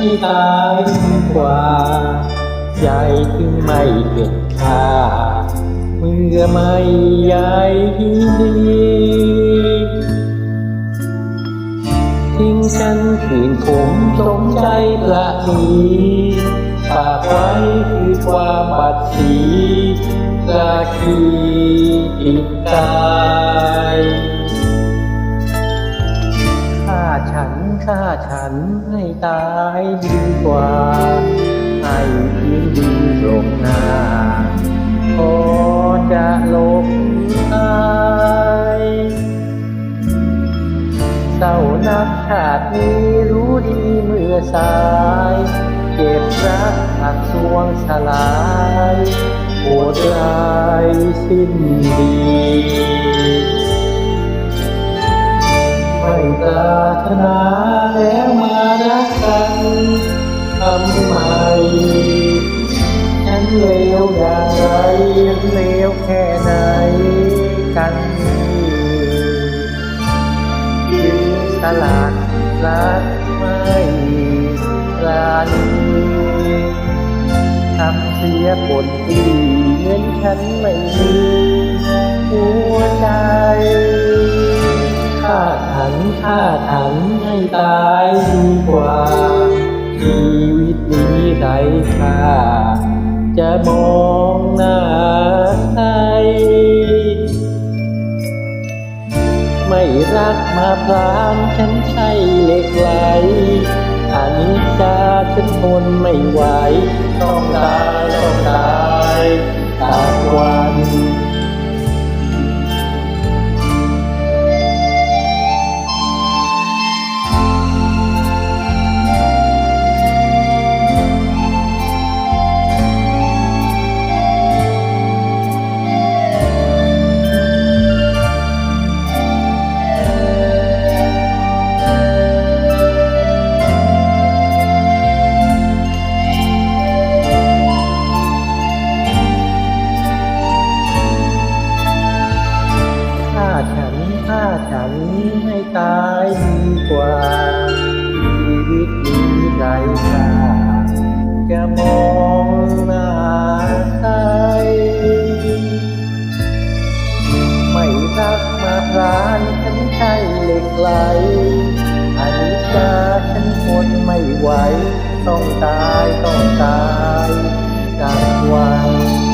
นให้ตายดีกว่า ใจถึงไม่เก็บค่า เมื่อไม่ใยดีทิ้งฉันคืนผมจงใจประนีฝากไว้คือความบัดสีกาคีติดตา ฉันให้ตายดีกว่า ให้ยืนดีหลงหน้าพอจะลบตายเศร้านักชาตินี้รู้ดีเมื่อสาย เก็บรักหักสวงสลายโอดร้ายสิ้นดีไม่ปรารถนา เลวอย่างไรเลวแค่ไหนกันจึงสลัดรักไม่ปราณีทำเสียบทที่เงินฉันไม่มีหัวใจฆ่าฉันฆ่าฉันให้ตายดีกว่าชีวิตนี้ไร้ค่า จะมองหน้าใครไม่รักมาพรางฉันใช่เหล็กไหลอันนี้จาฉันทนไม่ไหวต้อง ฉันให้ตายดีกว่า ชีวิตนี้ไร้ค่าจะมองหน้าใครไม่รักมาพรานฉันใช่เหล็กไหลอนิจจาฉันทนไม่ไหว ต้องตายต้องตายจากวัน